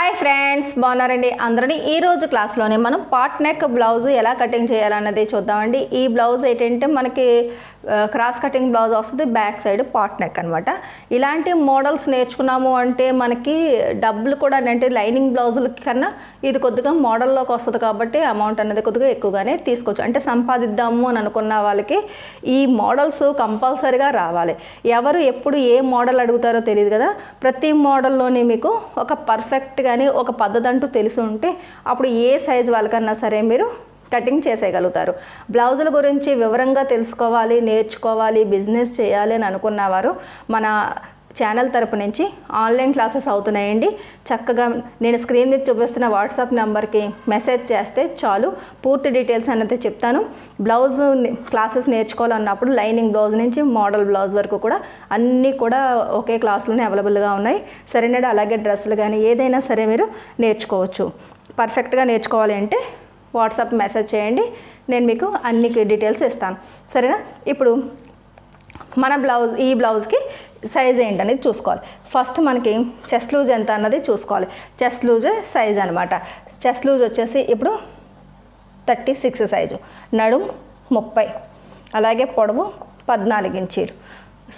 Hi friends బాగున్నారండి అందరినీ. ఈ రోజు క్లాస్లోనే మనం పాట్ నెక్ బ్లౌజ్ ఎలా కటింగ్ చేయాలన్నది చూద్దామండి. ఈ బ్లౌజ్ ఏంటంటే మనకి క్రాస్ కటింగ్ బ్లౌజ్ వస్తుంది బ్యాక్ సైడ్ పాట్ నెక్ అనమాట ఇలాంటి మోడల్స్ నేర్చుకున్నాము అంటే మనకి డబ్బులు కూడా అంటే లైనింగ్ బ్లౌజుల కన్నా ఇది కొద్దిగా మోడల్లోకి వస్తుంది కాబట్టి అమౌంట్ అనేది కొద్దిగా ఎక్కువగానే తీసుకోవచ్చు. అంటే సంపాదిద్దాము అని అనుకున్న వాళ్ళకి ఈ మోడల్స్ కంపల్సరీగా రావాలి. ఎవరు ఎప్పుడు ఏ మోడల్ అడుగుతారో తెలియదు కదా. ప్రతి మోడల్లోనే మీకు ఒక పర్ఫెక్ట్గా కానీ ఒక పద్ధతి అంటూ తెలిసి ఉంటే అప్పుడు ఏ సైజ్ వాళ్ళకన్నా సరే మీరు కటింగ్ చేసేయగలుగుతారు. బ్లౌజుల గురించి వివరంగా తెలుసుకోవాలి నేర్చుకోవాలి బిజినెస్ చేయాలి అని అనుకున్నవారు మన ఛానల్ తరపు నుంచి ఆన్లైన్ క్లాసెస్ అవుతున్నాయండి. చక్కగా నేను స్క్రీన్ మీద చూపిస్తున్న వాట్సాప్ నెంబర్కి మెసేజ్ చేస్తే చాలు. పూర్తి డీటెయిల్స్ అనేది చెప్తాను. బ్లౌజ్ క్లాసెస్ నేర్చుకోవాలన్నప్పుడు లైనింగ్ బ్లౌజ్ నుంచి మోడల్ బ్లౌజ్ వరకు కూడా అన్నీ కూడా ఒకే క్లాస్లోనే అవైలబుల్గా ఉన్నాయి. సరేనండి అలాగే డ్రెస్సులు కానీ ఏదైనా సరే మీరు నేర్చుకోవచ్చు. పర్ఫెక్ట్గా నేర్చుకోవాలి అంటే వాట్సాప్ మెసేజ్ చేయండి. నేను మీకు అన్ని డీటెయిల్స్ ఇస్తాను. సరేనా? ఇప్పుడు మన బ్లౌజ్ ఈ బ్లౌజ్కి సైజ్ ఏంటనేది చూసుకోవాలి. ఫస్ట్ మనకి చెస్ట్ లూజ్ ఎంత అన్నది చూసుకోవాలి. చెస్ట్ లూజ్ సైజ్ అనమాట చెస్ట్ లూజ్ వచ్చేసి ఇప్పుడు థర్టీ సిక్స్ సైజు నడుం ముప్పై. అలాగే పొడవు పద్నాలుగు ఇంచీలు.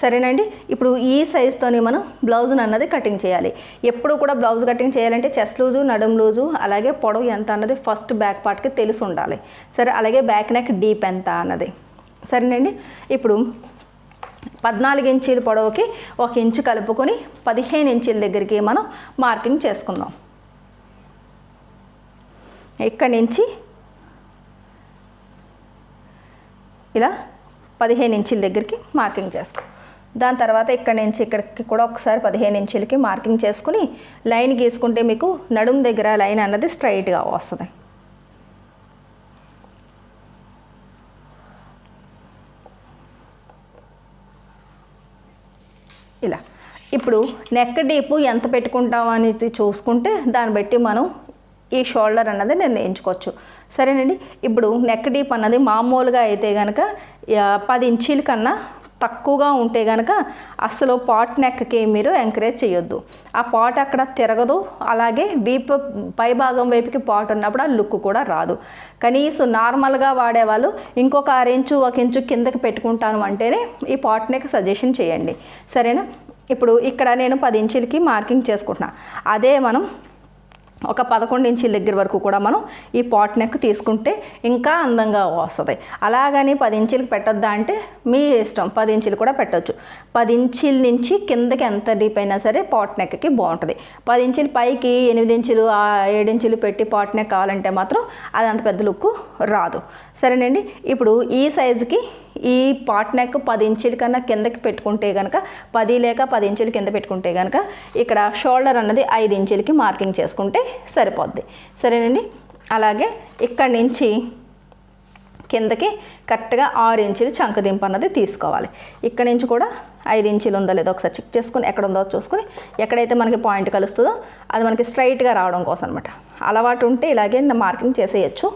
సరేనండి? ఇప్పుడు ఈ సైజ్తోని మనం బ్లౌజ్ని అన్నది కటింగ్ చేయాలి. ఎప్పుడు కూడా బ్లౌజ్ కటింగ్ చేయాలంటే చెస్ట్ లూజు నడుం లూజు అలాగే పొడవు ఎంత అన్నది ఫస్ట్ బ్యాక్ పార్ట్కి తెలిసి ఉండాలి. సరే అలాగే బ్యాక్ నెక్ డీప్ ఎంత అన్నది. సరేనండి? ఇప్పుడు పద్నాలుగు ఇంచీల పొడవుకి ఒక ఇంచు కలుపుకొని పదిహేను ఇంచీల దగ్గరికి మనం మార్కింగ్ చేసుకుందాం. ఇక్కడి నుంచి ఇలా పదిహేను ఇంచుల దగ్గరికి మార్కింగ్ చేసుకో. దాని తర్వాత ఇక్కడ నుంచి ఇక్కడికి కూడా ఒకసారి పదిహేను ఇంచులకి మార్కింగ్ చేసుకుని లైన్ గీసుకుంటే మీకు నడుము దగ్గర లైన్ అన్నది స్ట్రైట్గా వస్తుంది. ఇలా. ఇప్పుడు నెక్ డీపు ఎంత పెట్టుకుంటాం అనేది చూసుకుంటే దాన్ని బట్టి మనం ఈ షోల్డర్ అన్నది నిర్ణయించుకోవచ్చు. సరేనండి? ఇప్పుడు నెక్ డీప్ అన్నది మామూలుగా అయితే కనుక పది ఇంచీల కన్నా తక్కువగా ఉంటే కనుక అసలు పాట్ నెక్కి మీరు ఎంకరేజ్ చేయొద్దు. ఆ పాట్ అక్కడ తిరగదు. అలాగే వీపు పై భాగం వైపుకి పాట్ ఉన్నప్పుడు ఆ లుక్ కూడా రాదు. కనీసం నార్మల్గా వాడేవాళ్ళు ఇంకొక ఆరు ఒక ఇంచు కిందకి పెట్టుకుంటాను అంటేనే ఈ పాట్ నెక్ సజెషన్ చేయండి. సరేనా? ఇప్పుడు ఇక్కడ నేను పది ఇంచులకి మార్కింగ్ చేసుకుంటున్నాను అదే మనం ఒక పదకొండు ఇంచుల దగ్గర వరకు కూడా మనం ఈ పాట్ నెక్ తీసుకుంటే ఇంకా అందంగా వస్తుంది. అలాగని పది ఇంచులకి పెట్టొద్దా అంటే మీ ఇష్టం పది ఇంచులు కూడా పెట్టవచ్చు పది ఇంచుల నుంచి కిందకి ఎంత డీప్ అయినా సరే పాట్ నెక్కి బాగుంటుంది. పది ఇంచుల పైకి ఎనిమిది ఇంచులు ఆ ఏడు ఇంచులు పెట్టి పాట్ నెక్ కావాలంటే మాత్రం అది అంత పెద్ద లుక్ రాదు. సరేనండి? ఇప్పుడు ఈ సైజుకి ఈ పాట్ నెక్ పది ఇంచుల కన్నా కిందకి పెట్టుకుంటే కనుక పది లేక పది ఇంచుల కింద పెట్టుకుంటే కనుక ఇక్కడ షోల్డర్ అన్నది ఐదు ఇంచులకి మార్కింగ్ చేసుకుంటే సరిపోద్ది. సరేనండి? అలాగే ఇక్కడి నుంచి కిందకి కరెక్ట్గా ఆరు ఇంచులు చంకదింపు అన్నది తీసుకోవాలి. ఇక్కడ నుంచి కూడా ఐదు ఇంచులు ఉందో లేదో ఒకసారి చెక్ చేసుకుని ఎక్కడ ఉందో చూసుకొని ఎక్కడైతే మనకి పాయింట్ కలుస్తుందో అది మనకి స్ట్రైట్గా రావడం కోసం అనమాట అలవాటు ఉంటే ఇలాగే మార్కింగ్ చేసేయచ్చు.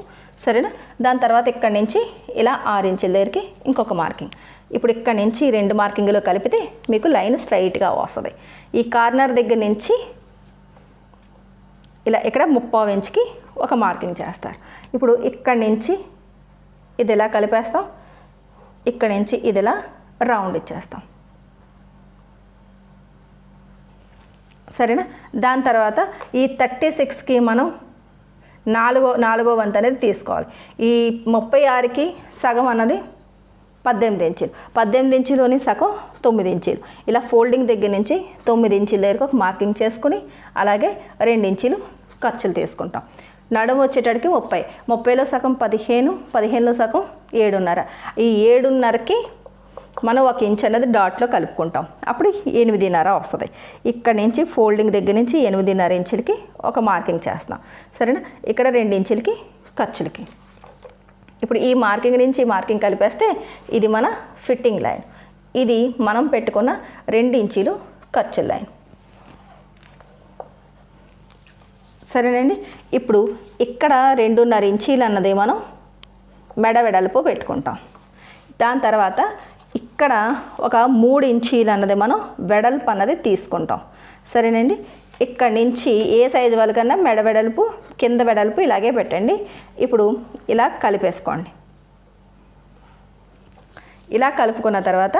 సరేనా? దాని తర్వాత ఇక్కడ నుంచి ఇలా ఆరు ఇంచుల దగ్గరికి ఇంకొక మార్కింగ్. ఇప్పుడు ఇక్కడ నుంచి రెండు మార్కింగ్లో కలిపితే మీకు లైన్ స్ట్రైట్గా వస్తుంది. ఈ కార్నర్ దగ్గర నుంచి ఇలా ఇక్కడ ముప్పావు ఇంచుకి ఒక మార్కింగ్ చేస్తారు. ఇప్పుడు ఇక్కడ నుంచి ఇది ఇలా కలిపేస్తాం? ఇక్కడ నుంచి ఇది ఇలా రౌండ్ ఇచ్చేస్తాం. సరేనా? దాని తర్వాత ఈ థర్టీ సిక్స్కి మనం నాలుగో నాలుగో వంతు అనేది తీసుకోవాలి. ఈ ముప్పై ఆరుకి సగం అన్నది పద్దెనిమిది ఇంచులు. పద్దెనిమిది ఇంచులోని సగం తొమ్మిది ఇంచులు. ఇలా ఫోల్డింగ్ దగ్గర నుంచి తొమ్మిది ఇంచుల దగ్గరకు ఒక మార్కింగ్ చేసుకుని అలాగే రెండు ఇంచులు ఖర్చులు తీసుకుంటాం. నడుము వచ్చేటడికి ముప్పై. ముప్పైలో సగం పదిహేను పదిహేనులో సగం ఏడున్నర. ఈ ఏడున్నరకి మనం ఒక ఇంచ్ అనేది డాట్లో కలుపుకుంటాం. అప్పుడు ఎనిమిదిన్నర వస్తుంది. ఇక్కడ నుంచి ఫోల్డింగ్ దగ్గర నుంచి ఎనిమిదిన్నర ఇంచులకి ఒక మార్కింగ్ చేస్తాం సరేనా? ఇక్కడ రెండు ఇంచులకి ఖర్చులకి. ఇప్పుడు ఈ మార్కింగ్ నుంచి ఈ మార్కింగ్ కలిపేస్తే ఇది మన ఫిట్టింగ్ లైన్ ఇది మనం పెట్టుకున్న రెండు ఇంచీలు ఖర్చుల లైన్ సరేనండి? ఇప్పుడు ఇక్కడ రెండున్నర ఇంచీలు అన్నది మనం మెడ వెడల్పు పెట్టుకుంటాం. దాని తర్వాత ఇక్కడ ఒక మూడు ఇంచీలు అన్నది మనం వెడల్పు అన్నది తీసుకుంటాం. సరేనండి? ఇక్కడ నుంచి ఏ సైజు వాళ్ళకన్నా మెడ వెడల్పు కింద వెడల్పు ఇలాగే పెట్టండి. ఇప్పుడు ఇలా కలిపేసుకోండి. ఇలా కలుపుకున్న తర్వాత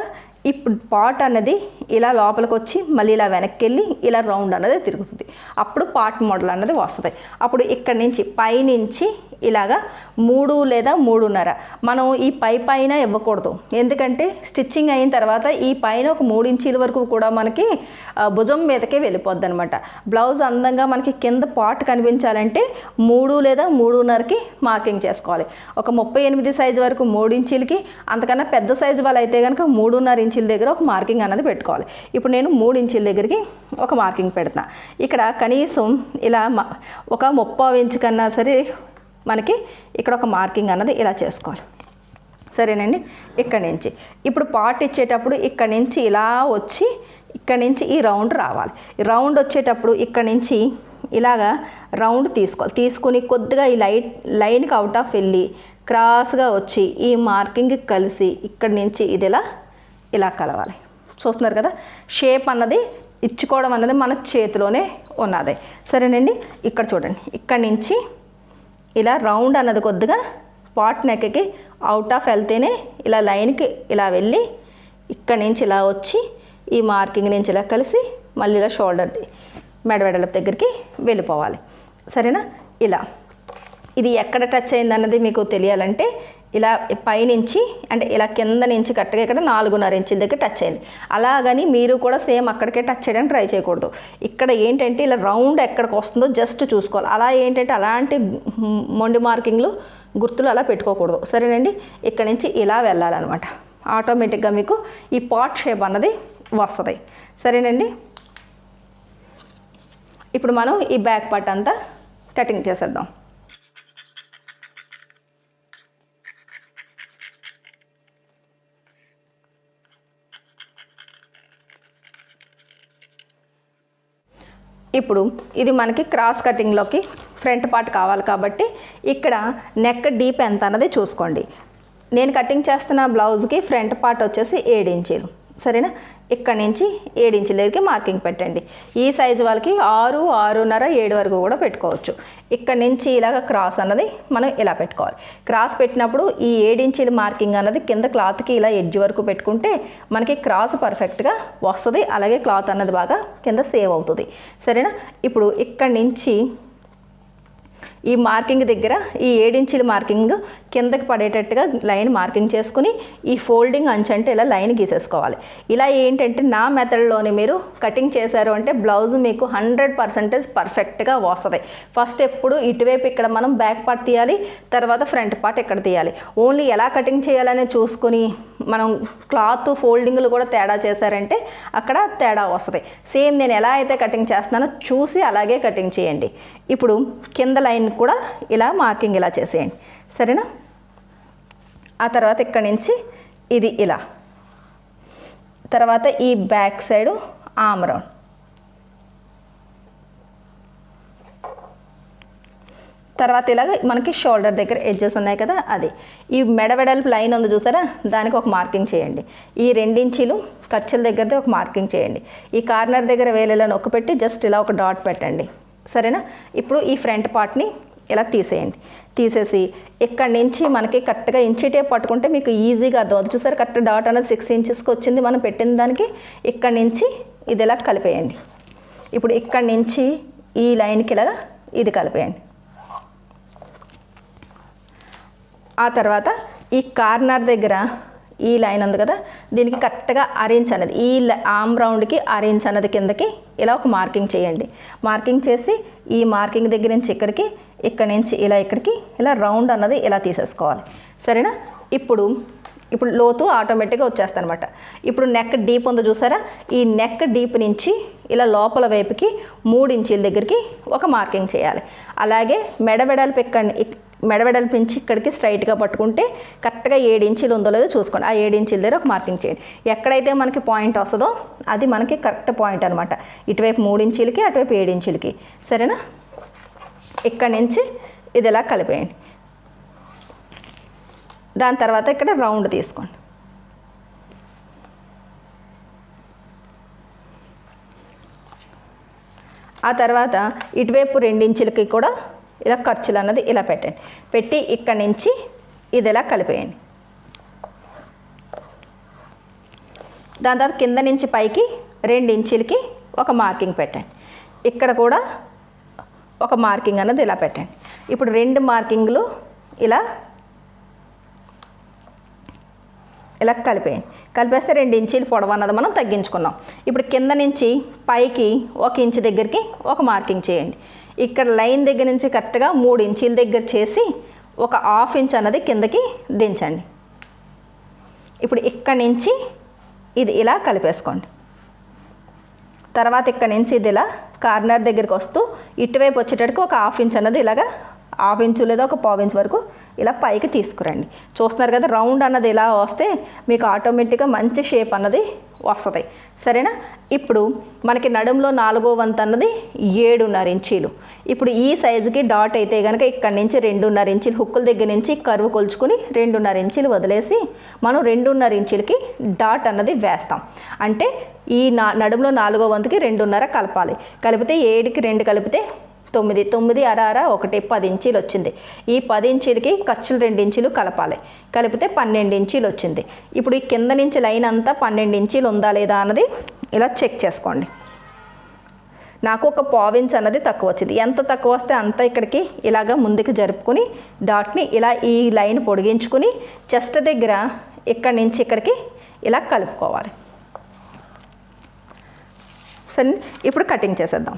ఇప్పుడు పాట్ అన్నది ఇలా లోపలికి వచ్చి మళ్ళీ ఇలా వెనక్కి వెళ్ళి ఇలా రౌండ్ అన్నది తిరుగుతుంది. అప్పుడు పాట్ మోడల్ అన్నది వస్తుంది. అప్పుడు ఇక్కడ నుంచి పైనుంచి ఇలాగా మూడు లేదా మూడున్నర. మనం ఈ పై పైన ఇవ్వకూడదు. ఎందుకంటే స్టిచ్చింగ్ అయిన తర్వాత ఈ పైన ఒక మూడు ఇంచీల వరకు కూడా మనకి భుజం మీదకే వెళ్ళిపోద్ది అనమాట బ్లౌజ్ అందంగా మనకి కింద పాట్ కనిపించాలంటే మూడు లేదా మూడున్నరకి మార్కింగ్ చేసుకోవాలి. ఒక ముప్పై ఎనిమిది సైజు వరకు మూడు ఇంచీలకి అంతకన్నా పెద్ద సైజు వాళ్ళు అయితే కనుక మూడున్నర ఇంచీల దగ్గర ఒక మార్కింగ్ అన్నది పెట్టుకోవాలి. ఇప్పుడు నేను మూడు ఇంచీల దగ్గరికి ఒక మార్కింగ్ పెడతాను ఇక్కడ కనీసం ఇలా మ- ఒక ముప్పావు ఇంచు కన్నా సరే మనకి ఇక్కడ ఒక మార్కింగ్ అన్నది ఇలా చేసుకోవాలి. సరేనండి? ఇక్కడ నుంచి. ఇప్పుడు పార్ట్ ఇచ్చేటప్పుడు ఇక్కడ నుంచి ఇలా వచ్చి ఇక్కడ నుంచి ఈ రౌండ్ రావాలి. రౌండ్ వచ్చేటప్పుడు ఇక్కడ నుంచి ఇలాగా రౌండ్ తీసుకోవాలి. తీసుకుని కొద్దిగా ఈ లైట్ లైన్కి అవుట్ ఆఫ్ వెళ్ళి క్రాస్గా వచ్చి ఈ మార్కింగ్ కలిసి ఇక్కడి నుంచి ఇది ఇలా ఇలా కలవాలి. చూస్తున్నారు కదా? షేప్ అన్నది ఇచ్చుకోవడం అన్నది మన చేతిలోనే ఉన్నది. సరేనండి? ఇక్కడ చూడండి. ఇక్కడి నుంచి ఇలా రౌండ్ అన్నది కొద్దిగా పాట్ నెక్కకి అవుట్ ఆఫ్ వెళ్తేనే ఇలా లైన్కి ఇలా వెళ్ళి ఇక్కడ నుంచి ఇలా వచ్చి ఈ మార్కింగ్ నుంచి ఇలా కలిసి మళ్ళీ ఇలా షోల్డర్ది మెడవెడల దగ్గరికి వెళ్ళిపోవాలి. సరేనా? ఇలా. ఇది ఎక్కడ టచ్ అయింది అన్నది మీకు తెలియాలంటే ఇలా పైనుంచి అంటే ఇలా కింద నుంచి కరెక్ట్గా ఇక్కడ నాలుగున్నర ఇంచుల దగ్గర టచ్ అయింది. అలాగని మీరు కూడా సేమ్ అక్కడికే టచ్ చేయడానికి ట్రై చేయకూడదు. ఇక్కడ ఏంటంటే ఇలా రౌండ్ ఎక్కడికి వస్తుందో జస్ట్ చూసుకోవాలి. అలా ఏంటంటే అలాంటి మొండి మార్కింగ్లు గుర్తులు అలా పెట్టుకోకూడదు. సరేనండి? ఇక్కడ నుంచి ఇలా వెళ్ళాలన్నమాట. ఆటోమేటిక్గా మీకు ఈ పాట్ షేప్ అన్నది వస్తుంది. సరేనండి? ఇప్పుడు మనం ఈ బ్యాక్ పార్ట్ అంతా కటింగ్ చేసేద్దాం. ఇప్పుడు ఇది మనకి క్రాస్ కటింగ్లోకి ఫ్రంట్ పార్ట్ కావాలి కాబట్టి ఇక్కడ నెక్ డీప్ ఎంత అన్నది చూసుకోండి. నేను కటింగ్ చేస్తున్న బ్లౌజ్కి ఫ్రంట్ పార్ట్ వచ్చేసి ఏడు ఇంచీలు సరేనా? ఇక్కడ నుంచి ఏడు ఇంచుల దగ్గరికి మార్కింగ్ పెట్టండి. ఈ సైజు వాళ్ళకి ఆరు ఆరున్నర ఏడు వరకు కూడా పెట్టుకోవచ్చు. ఇక్కడ నుంచి ఇలాగ క్రాస్ అన్నది మనం ఇలా పెట్టుకోవాలి. క్రాస్ పెట్టినప్పుడు ఈ ఏడించీల మార్కింగ్ అన్నది కింద క్లాత్కి ఇలా ఎడ్జ్ వరకు పెట్టుకుంటే మనకి క్రాస్ పర్ఫెక్ట్గా వస్తుంది. అలాగే క్లాత్ అన్నది బాగా కింద సేవ్ అవుతుంది. సరేనా? ఇప్పుడు ఇక్కడ నుంచి ఈ మార్కింగ్ దగ్గర ఈ ఏడించుల మార్కింగ్ కిందకి పడేటట్టుగా లైన్ మార్కింగ్ చేసుకుని ఈ ఫోల్డింగ్ అంచు అంటే ఇలా లైన్ గీసేసుకోవాలి. ఇలా ఏంటంటే నా మెథడ్లోని మీరు కటింగ్ చేశారు అంటే బ్లౌజ్ మీకు హండ్రెడ్ పర్సెంటేజ్ పర్ఫెక్ట్గా వస్తుంది. ఫస్ట్ ఎప్పుడు ఇటువైపు ఇక్కడ మనం బ్యాక్ పార్ట్ తీయాలి తర్వాత ఫ్రంట్ పార్ట్ ఇక్కడ తీయాలి. ఓన్లీ ఎలా కటింగ్ చేయాలని చూసుకుని మనం క్లాత్ ఫోల్డింగ్లు కూడా తేడా చేశారంటే అక్కడ తేడా వస్తుంది. సేమ్ నేను ఎలా అయితే కటింగ్ చేస్తున్నానో చూసి అలాగే కటింగ్ చేయండి. ఇప్పుడు కింద లైన్ కూడా ఇలా మార్కింగ్ ఇలా చేసేయండి. సరేనా? ఆ తర్వాత ఇక్కడి నుంచి ఇది ఇలా. తర్వాత ఈ బ్యాక్ సైడు ఆమరం తర్వాత ఇలాగ మనకి షోల్డర్ దగ్గర ఎడ్జెస్ ఉన్నాయి కదా అది. ఈ మెడ వెడల్పు లైన్ ఉంది చూసారా? దానికి ఒక మార్కింగ్ చేయండి. ఈ రెండించీలు ఖర్చుల దగ్గరది ఒక మార్కింగ్ చేయండి. ఈ కార్నర్ దగ్గర వేలలో నొక్కు పెట్టి జస్ట్ ఇలా ఒక డాట్ పెట్టండి. సరేనా? ఇప్పుడు ఈ ఫ్రంట్ పార్ట్ని ఇలా తీసేయండి. తీసేసి ఇక్కడ నుంచి మనకి కరెక్ట్గా ఇంచి టేప్ పట్టుకుంటే మీకు ఈజీగా అర్థం అవుతుంది. చూసారు కరెక్ట్ డాట్ అనేది సిక్స్ ఇంచెస్కి వచ్చింది. మనం పెట్టిన దానికి ఇక్కడ నుంచి ఇది ఇలా కలిపేయండి. ఇప్పుడు ఇక్కడ నుంచి ఈ లైన్కి ఇలా ఇది కలిపేయండి. ఆ తర్వాత ఈ కార్నర్ దగ్గర ఈ లైన్ ఉంది కదా దీనికి కరెక్ట్గా అరేంజ్ అనేది ఈ ఆమ్ రౌండ్కి అరేంజ్ అన్నది కిందకి ఇలా ఒక మార్కింగ్ చేయండి. మార్కింగ్ చేసి ఈ మార్కింగ్ దగ్గర నుంచి ఇక్కడికి ఇక్కడ నుంచి ఇలా ఇక్కడికి ఇలా రౌండ్ అన్నది ఇలా తీసేసుకోవాలి. సరేనా? ఇప్పుడు ఇప్పుడు లోతు ఆటోమేటిక్గా వచ్చేస్తుంది అనమాట ఇప్పుడు నెక్ డీప్ ఉందో చూసారా? ఈ నెక్ డీప్ నుంచి ఇలా లోపల వైపుకి మూడు ఇంచీల దగ్గరికి ఒక మార్కింగ్ చేయాలి. అలాగే మెడ వెడల్పు ఇక్కడ మెడవెడలు పెంచి ఇక్కడికి స్ట్రైట్గా పట్టుకుంటే కరెక్ట్గా ఏడు ఇంచులు ఉందో లేదో చూసుకోండి. ఆ ఏడు ఇంచుల దగ్గర ఒక మార్కింగ్ చేయండి. ఎక్కడైతే మనకి పాయింట్ వస్తుందో అది మనకి కరెక్ట్ పాయింట్ అనమాట ఇటువైపు మూడు ఇంచులకి అటువైపు ఏడు ఇంచులకి. సరేనా? ఇక్కడ నుంచి ఇది ఇలా కలిపేయండి. దాని తర్వాత ఇక్కడ రౌండ్ తీసుకోండి. ఆ తర్వాత ఇటువైపు రెండించులకి కూడా ఇలా ఖర్చులు అన్నది ఇలా పెట్టండి. పెట్టి ఇక్కడి నుంచి ఇది ఇలా కలిపేయండి. దాని తర్వాత కింద నుంచి పైకి రెండు ఇంచులకి ఒక మార్కింగ్ పెట్టండి. ఇక్కడ కూడా ఒక మార్కింగ్ అన్నది ఇలా పెట్టండి. ఇప్పుడు రెండు మార్కింగ్లు ఇలా ఇలా కలిపేయండి. కలిపేస్తే రెండు ఇంచీలు పొడవు అన్నది మనం తగ్గించుకున్నాం. ఇప్పుడు కింద నుంచి పైకి ఒక ఇంచు దగ్గరికి ఒక మార్కింగ్ చేయండి. ఇక్కడ లైన్ దగ్గర నుంచి కరెక్ట్గా మూడు ఇంచీల దగ్గర చేసి ఒక హాఫ్ ఇంచ్ అన్నది కిందకి దించండి. ఇప్పుడు ఇక్కడి నుంచి ఇది ఇలా కలిపేసుకోండి. తర్వాత ఇక్కడ నుంచి ఇది ఇలా కార్నర్ దగ్గరికి వస్తూ ఇటువైపు వచ్చేటట్టుకు ఒక హాఫ్ ఇంచ్ అన్నది ఇలాగా హాఫ్ ఇంచు లేదా ఒక పావు ఇంచు వరకు ఇలా పైకి తీసుకురండి. చూస్తున్నారు కదా రౌండ్ అన్నది ఇలా వస్తే మీకు ఆటోమేటిక్గా మంచి షేప్ అన్నది వస్తుంది. సరేనా? ఇప్పుడు మనకి నడుంలో నాలుగో వంతు అన్నది ఏడున్నర ఇంచీలు. ఇప్పుడు ఈ సైజుకి డాట్ అయితే కనుక ఇక్కడ నుంచి రెండున్నర ఇంచీలు హుక్కుల దగ్గర నుంచి కరువు కొలుచుకుని రెండున్నర ఇంచీలు వదిలేసి మనం రెండున్నర ఇంచీలకి డాట్ అన్నది వేస్తాం. అంటే ఈ నా నడుములో నాలుగో వంతుకి రెండున్నర కలపాలి. కలిపితే ఏడుకి రెండు కలిపితే తొమ్మిది తొమ్మిది అర అర ఒకటి పది ఇంచీలు వచ్చింది. ఈ పది ఇంచీలకి ఖర్చులు రెండు ఇంచీలు కలపాలి. కలిపితే పన్నెండు ఇంచీలు వచ్చింది. ఇప్పుడు ఈ కింద నుంచి లైన్ అంతా పన్నెండు ఇంచీలు ఉందా లేదా అన్నది ఇలా చెక్ చేసుకోండి. నాకు ఒక పావించ్ అన్నది తక్కువ వచ్చింది. ఎంత తక్కువ వస్తే అంత ఇక్కడికి ఇలాగ ముందుకు జరుపుకుని డాట్ని ఇలా ఈ లైన్ పొడిగించుకుని చెస్ట్ దగ్గర ఇక్కడి నుంచి ఇక్కడికి ఇలా కలుపుకోవాలి. సరే ఇప్పుడు కటింగ్ చేసేద్దాం.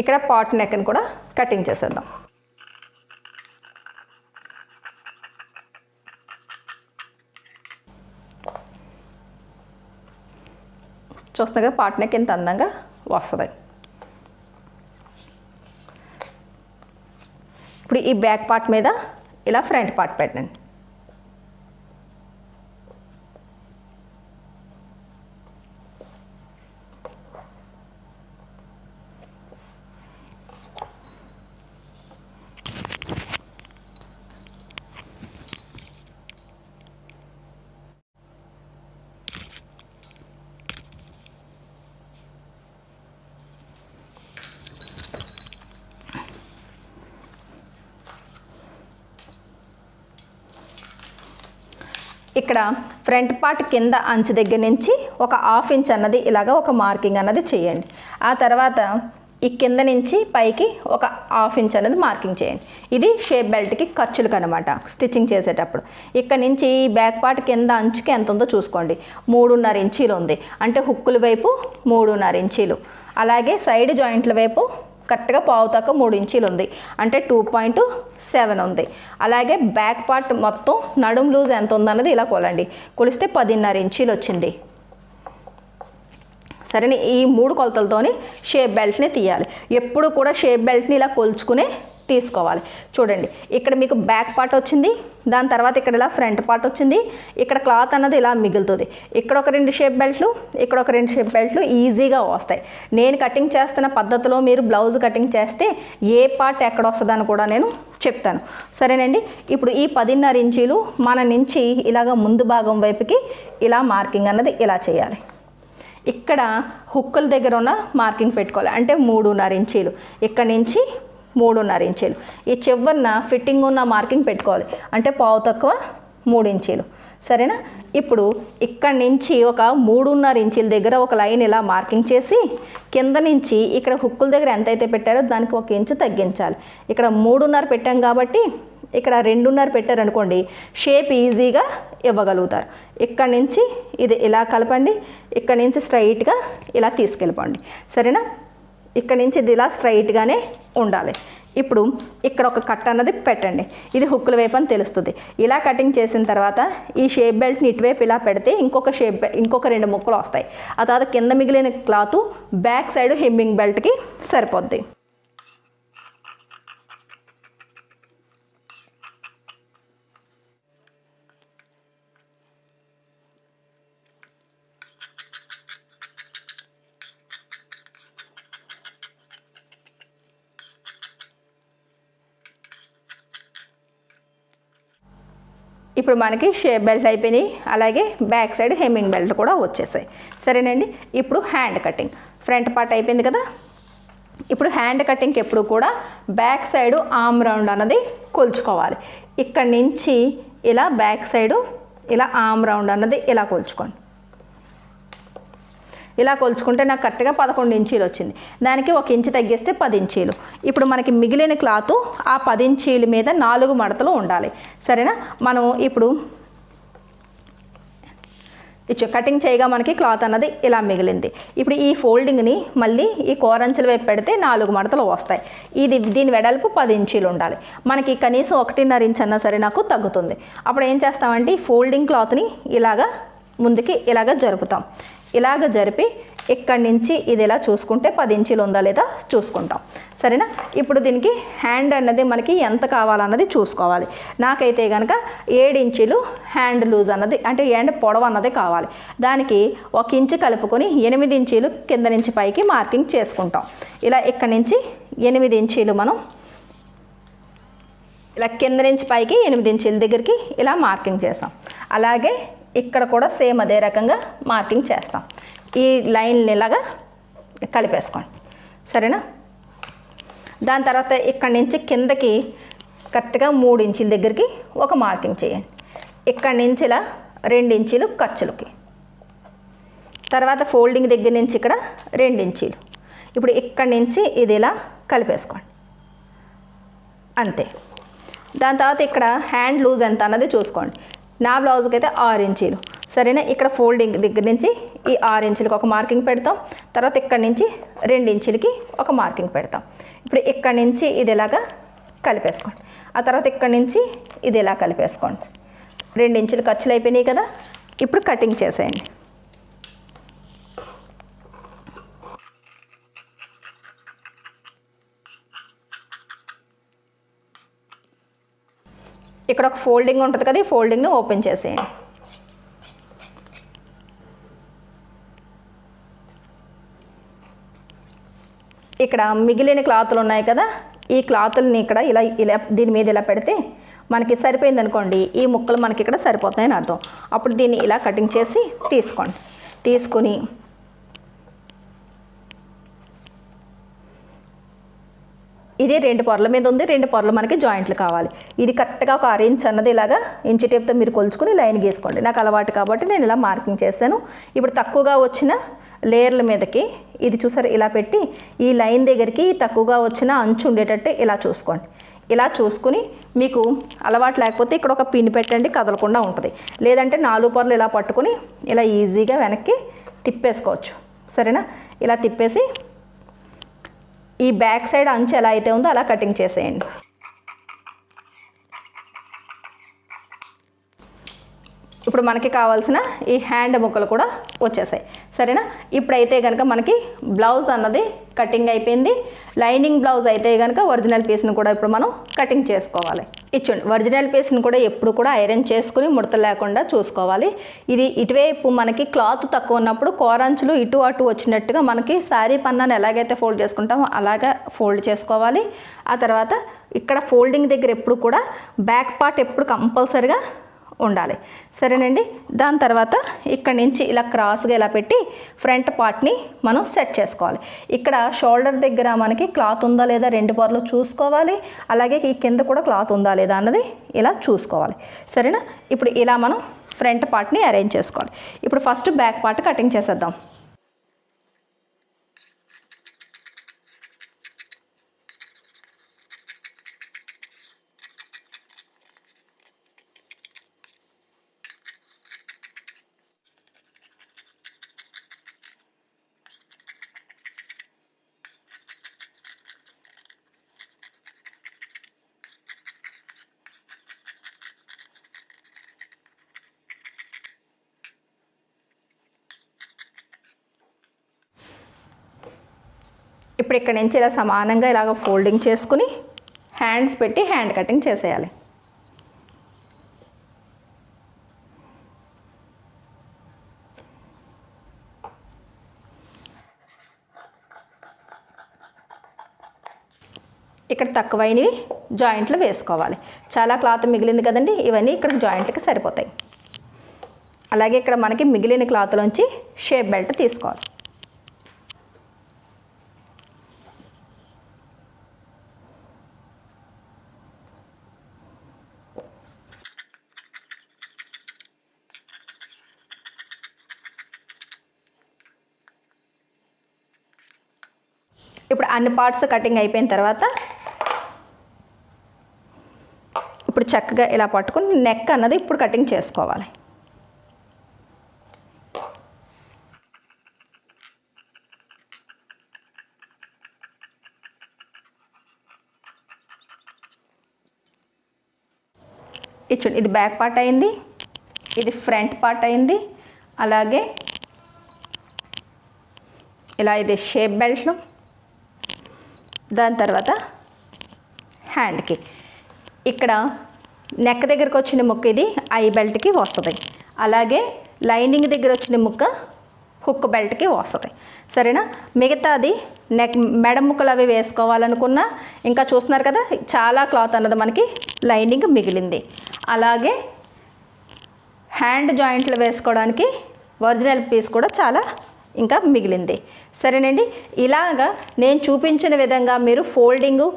ఇక్కడ పాట్ నెక్ని కూడా కటింగ్ చేసేద్దాం. చూస్తున్నా కదా పాట్ నెక్ ఇంత అందంగా వస్తుంది. ఇప్పుడు ఈ బ్యాక్ పార్ట్ మీద ఇలా ఫ్రంట్ పార్ట్ పెట్టండి. ఇక్కడ ఫ్రంట్ పార్ట్ కింద అంచు దగ్గర నుంచి ఒక హాఫ్ ఇంచ్ అన్నది ఇలాగ ఒక మార్కింగ్ అన్నది చేయండి. ఆ తర్వాత ఈ కింద నుంచి పైకి ఒక హాఫ్ ఇంచ్ అనేది మార్కింగ్ చేయండి. ఇది షేప్ బెల్ట్కి ఖర్చులకు అనమాట స్టిచ్చింగ్ చేసేటప్పుడు. ఇక్కడ నుంచి ఈ బ్యాక్ పార్ట్ కింద అంచుకి ఎంత ఉందో చూసుకోండి. మూడున్నర ఇంచీలు ఉంది. అంటే హుక్కుల వైపు మూడున్నర ఇంచీలు. అలాగే సైడ్ జాయింట్ల వైపు కరెక్ట్గా పావు తక్కువ మూడు ఇంచీలు ఉంది. అంటే టూ పాయింట్ సెవెన్ ఉంది. అలాగే బ్యాక్ పార్ట్ మొత్తం నడుం లూజ్ ఎంత ఉందన్నది ఇలా కొలండి. కొలిస్తే పదిన్నర ఇంచీలు వచ్చింది. సరే ఈ మూడు కొలతలతోని షేప్ బెల్ట్ని తీయాలి. ఎప్పుడు కూడా షేప్ బెల్ట్ని ఇలా కొలుచుకునే తీసుకోవాలి. చూడండి ఇక్కడ మీకు బ్యాక్ పార్ట్ వచ్చింది దాని తర్వాత ఇక్కడ ఇలా ఫ్రంట్ పార్ట్ వచ్చింది ఇక్కడ క్లాత్ అన్నది ఇలా మిగులుతుంది. ఇక్కడ ఒక రెండు షేప్ బెల్ట్లు ఇక్కడ ఒక రెండు షేప్ బెల్ట్లు ఈజీగా వస్తాయి. నేను కటింగ్ చేస్తున్న పద్ధతిలో మీరు బ్లౌజ్ కటింగ్ చేస్తే ఏ పార్ట్ ఎక్కడ వస్తుందని కూడా నేను చెప్తాను. సరేనండి ఇప్పుడు ఈ పదిన్నర ఇంచీలు మన నుంచి ఇలాగ ముందు భాగం వైపుకి ఇలా మార్కింగ్ అన్నది ఇలా చేయాలి. ఇక్కడ హుక్కుల దగ్గర ఉన్న మార్కింగ్ పెట్టుకోవాలి. అంటే మూడున్నర ఇంచీలు. ఇక్కడ నుంచి మూడున్నర ఇంచీలు. ఈ చివరిన ఫిట్టింగ్ ఉన్న మార్కింగ్ పెట్టుకోవాలి. అంటే పావు తక్కువ మూడు ఇంచీలు. సరేనా? ఇప్పుడు ఇక్కడ నుంచి ఒక మూడున్నర ఇంచీల దగ్గర ఒక లైన్ ఇలా మార్కింగ్ చేసి కింద నుంచి ఇక్కడ హుక్కుల దగ్గర ఎంతైతే పెట్టారో దానికి ఒక ఇంచు తగ్గించాలి. ఇక్కడ మూడున్నర పెట్టాం కాబట్టి ఇక్కడ రెండున్నర పెట్టారనుకోండి షేప్ ఈజీగా ఇవ్వగలుగుతారు. ఇక్కడ నుంచి ఇది ఇలా కలపండి. ఇక్కడ నుంచి స్ట్రైట్గా ఇలా తీసుకెళ్ళిపోండి. సరేనా? ఇక్కడ నుంచి ఇది ఇలా స్ట్రైట్గానే ఉండాలి. ఇప్పుడు ఇక్కడ ఒక కట్ అన్నది పెట్టండి. ఇది హుక్కుల వైపు అని తెలుస్తుంది. ఇలా కటింగ్ చేసిన తర్వాత ఈ షేప్ బెల్ట్ని ఇటువైపు ఇలా పెడితే ఇంకొక షేప్ ఇంకొక రెండు ముక్కలు వస్తాయి. ఆ తర్వాత కింద మిగిలిన క్లాత్ బ్యాక్ సైడ్ హెమ్మింగ్ బెల్ట్కి సరిపోద్ది. ఇప్పుడు మనకి షేప్ బెల్ట్ అయిపోయినాయి. అలాగే బ్యాక్ సైడ్ హెమ్మింగ్ బెల్ట్ కూడా వచ్చేసాయి. సరేనండి? ఇప్పుడు హ్యాండ్ కటింగ్. ఫ్రంట్ పార్ట్ అయిపోయింది కదా? ఇప్పుడు హ్యాండ్ కటింగ్కి ఎప్పుడు కూడా బ్యాక్ సైడ్ ఆమ్ రౌండ్ అన్నది కొలుచుకోవాలి. ఇక్కడ నుంచి ఇలా బ్యాక్ సైడు ఇలా ఆమ్ రౌండ్ అన్నది ఇలా కొలుచుకోండి. ఇలా కొలుచుకుంటే నాకు కరెక్ట్గా పదకొండు ఇంచీలు వచ్చింది. దానికి ఒక ఇంచు తగ్గిస్తే పది ఇంచీలు. ఇప్పుడు మనకి మిగిలిన క్లాత్ ఆ పది ఇంచీల మీద నాలుగు మడతలు ఉండాలి. సరేనా? మనం ఇప్పుడు ఇచ్చు కటింగ్ చేయగా మనకి క్లాత్ అన్నది ఇలా మిగిలింది. ఇప్పుడు ఈ ఫోల్డింగ్ని మళ్ళీ ఈ కోరంచెల వైపు పెడితే నాలుగు మడతలు వస్తాయి. ఇది దీని వెడల్పు పది ఇంచీలు ఉండాలి. మనకి కనీసం ఒకటిన్నర ఇంచ్ అన్నా సరే నాకు తగ్గుతుంది. అప్పుడు ఏం చేస్తామంటే ఈ ఫోల్డింగ్ క్లాత్ని ఇలాగా ముందుకి ఇలాగ జరుపుతాం. ఇలాగ జరిపి ఇక్కడి నుంచి ఇది ఇలా చూసుకుంటే పది ఇంచీలు ఉందా లేదా చూసుకుంటాం. సరేనా? ఇప్పుడు దీనికి హ్యాండ్ అన్నది మనకి ఎంత కావాలన్నది చూసుకోవాలి. నాకైతే కనుక ఏడు ఇంచులు హ్యాండ్ లూజ్ అన్నది అంటే హ్యాండ్ పొడవు అన్నది కావాలి. దానికి ఒక ఇంచు కలుపుకొని ఎనిమిది ఇంచీలు కింద నుంచి పైకి మార్కింగ్ చేసుకుంటాం. ఇలా ఇక్కడి నుంచి ఎనిమిది ఇంచీలు మనం ఇలా కింద నుంచి పైకి ఎనిమిది ఇంచుల దగ్గరికి ఇలా మార్కింగ్ చేస్తాం. అలాగే ఇక్కడ కూడా సేమ్ అదే రకంగా మార్కింగ్ చేస్తాం. ఈ లైన్ని ఇలాగా కలిపేసుకోండి. సరేనా? దాని తర్వాత ఇక్కడి నుంచి కిందకి కరెక్ట్గా మూడు ఇంచుల దగ్గరికి ఒక మార్కింగ్ చేయండి. ఇక్కడి నుంచి ఇలా రెండు ఇంచీలు ఖర్చులకి. తర్వాత ఫోల్డింగ్ దగ్గర నుంచి ఇక్కడ రెండు ఇంచీలు. ఇప్పుడు ఇక్కడి నుంచి ఇది ఇలా కలిపేసుకోండి. అంతే. దాని తర్వాత ఇక్కడ హ్యాండ్ లూజ్ ఎంత అన్నది చూసుకోండి. నా బ్లౌజ్కి అయితే ఆరు ఇంచీలు. సరేనా? ఇక్కడ ఫోల్డింగ్ దగ్గర నుంచి ఈ ఆరు ఇంచులకి ఒక మార్కింగ్ పెడతాం. తర్వాత ఇక్కడ నుంచి రెండు ఇంచులకి ఒక మార్కింగ్ పెడతాం. ఇప్పుడు ఇక్కడ నుంచి ఇది ఇలాగా కలిపేసుకోండి. ఆ తర్వాత ఇక్కడ నుంచి ఇది ఇలా కలిపేసుకోండి. రెండు ఇంచులు ఖర్చులు అయిపోయినాయి కదా? ఇప్పుడు కటింగ్ చేసేయండి. ఇక్కడ ఒక ఫోల్డింగ్ ఉంటుంది కదా ఈ ఫోల్డింగ్ని ఓపెన్ చేసేయండి. ఇక్కడ మిగిలిన క్లాతులు ఉన్నాయి కదా ఈ క్లాతుల్ని ఇక్కడ ఇలా ఇలా దీని మీద ఇలా పెడితే మనకి సరిపోయింది అనుకోండి ఈ ముక్కలు మనకి ఇక్కడ సరిపోతాయని అర్థం. అప్పుడు దీన్ని ఇలా కటింగ్ చేసి తీసుకోండి. తీసుకుని ఇది రెండు పొరల మీద ఉంది రెండు పొరలు మనకి జాయింట్లు కావాలి. ఇది కరెక్ట్గా ఒక ఆరు అన్నది ఇలాగా ఇంచు టేప్తో మీరు కొలుచుకుని లైన్ గీసుకోండి. నాకు అలవాటు కాబట్టి నేను ఇలా మార్కింగ్ చేశాను. ఇప్పుడు తక్కువగా వచ్చిన లేయర్ల మీదకి ఇది చూసారు ఇలా పెట్టి ఈ లైన్ దగ్గరికి తక్కువగా వచ్చిన అంచు ఉండేటట్టు ఇలా చూసుకోండి. ఇలా చూసుకుని మీకు అలవాటు లేకపోతే ఇక్కడ ఒక పిన్ పెట్టండి కదలకుండా ఉంటుంది. లేదంటే నాలుగు పొరలు ఇలా పట్టుకుని ఇలా ఈజీగా వెనక్కి తిప్పేసుకోవచ్చు. సరేనా? ఇలా తిప్పేసి ఈ బ్యాక్ సైడ్ అంచు ఎలా అయితే ఉందో అలా కటింగ్ చేసేయండి. ఇప్పుడు మనకి కావాల్సిన ఈ హ్యాండ్ ముక్కలు కూడా వచ్చేసాయి. సరేనా? ఇప్పుడైతే కనుక మనకి బ్లౌజ్ అన్నది కటింగ్ అయిపోయింది. లైనింగ్ బ్లౌజ్ అయితే కనుక ఒరిజినల్ పీస్ని కూడా ఇప్పుడు మనం కటింగ్ చేసుకోవాలి. ఇచ్చండి. ఒరిజినల్ పీస్ని కూడా ఎప్పుడు కూడా ఐరన్ చేసుకుని ముడత లేకుండా చూసుకోవాలి. ఇది ఇటువైపు మనకి క్లాత్ తక్కువ ఉన్నప్పుడు కోరంచులు ఇటు అటు వచ్చినట్టుగా మనకి శారీ పన్నాను ఎలాగైతే ఫోల్డ్ చేసుకుంటామో అలాగా ఫోల్డ్ చేసుకోవాలి. ఆ తర్వాత ఇక్కడ ఫోల్డింగ్ దగ్గర ఎప్పుడు కూడా బ్యాక్ పార్ట్ ఎప్పుడు కంపల్సరిగా ఉండాలి. సరేనండి? దాని తర్వాత ఇక్కడ నుంచి ఇలా క్రాస్గా ఇలా పెట్టి ఫ్రంట్ పార్ట్ని మనం సెట్ చేసుకోవాలి. ఇక్కడ షోల్డర్ దగ్గర మనకి క్లాత్ ఉందా లేదా రెండు పార్లు చూసుకోవాలి. అలాగే ఈ కింద కూడా క్లాత్ ఉందా లేదా అన్నది ఇలా చూసుకోవాలి. సరేనా? ఇప్పుడు ఇలా మనం ఫ్రంట్ పార్ట్ని అరేంజ్ చేసుకోవాలి. ఇప్పుడు ఫస్ట్ బ్యాక్ పార్ట్ కటింగ్ చేసేద్దాం. ఇక్కడ నుంచి ఇలా సమానంగా ఇలాగ ఫోల్డింగ్ చేసుకుని హ్యాండ్స్ పెట్టి హ్యాండ్ కటింగ్ చేసేయాలి. ఇక్కడ తక్కువైనవి జాయింట్లు వేసుకోవాలి. చాలా క్లాత్ మిగిలింది కదండి ఇవన్నీ ఇక్కడ జాయింట్కి సరిపోతాయి. అలాగే ఇక్కడ మనకి మిగిలిన క్లాత్లోంచి షేప్ బెల్ట్ తీసుకోవాలి. ఇప్పుడు అన్ని పార్ట్స్ కటింగ్ అయిపోయిన తర్వాత ఇప్పుడు చక్కగా ఇలా పట్టుకుని నెక్ అన్నది ఇప్పుడు కటింగ్ చేసుకోవాలి. ఇది చూడండి ఇది బ్యాక్ పార్ట్ అయింది ఇది ఫ్రంట్ పార్ట్ అయింది అలాగే ఇలా ఇది షేప్ బెల్ట్లు దాని తర్వాత హ్యాండ్కి ఇక్కడ నెక్ దగ్గరకు వచ్చిన ముక్క ఇది ఐ బెల్ట్కి వస్తుంది. అలాగే లైనింగ్ దగ్గర వచ్చిన ముక్క హుక్ బెల్ట్కి వస్తుంది. సరేనా? మిగతాది నెక్ మెడ ముక్కలు అవి వేసుకోవాలనుకున్నా ఇంకా చూస్తున్నారు కదా చాలా క్లాత్ అన్నది మనకి లైనింగ్ మిగిలింది. అలాగే హ్యాండ్ జాయింట్లు వేసుకోవడానికి ఒరిజినల్ పీస్ కూడా చాలా ఇంకా మిగిలింది. సరేనండి? ఇలాగా నేను చూపించిన విధంగా మీరు ఫోల్డింగు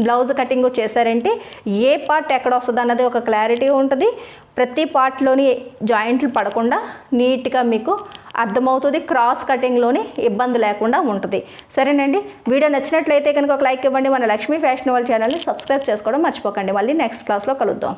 బ్లౌజ్ కటింగ్ చేశారంటే ఏ పార్ట్ ఎక్కడ వస్తుంది అన్నది ఒక క్లారిటీ ఉంటుంది. ప్రతి పార్ట్లోని జాయింట్లు పడకుండా నీట్గా మీకు అర్థమవుతుంది. క్రాస్ కటింగ్లోని ఇబ్బంది లేకుండా ఉంటుంది. సరేనండి? వీడియో నచ్చినట్లయితే కనుక ఒక లైక్ ఇవ్వండి. మన లక్ష్మీ ఫ్యాషన్ వాళ్ళ ఛానల్ని సబ్స్క్రైబ్ చేసుకోవడం మర్చిపోకండి. మళ్ళీ నెక్స్ట్ క్లాస్లో కలుద్దాం.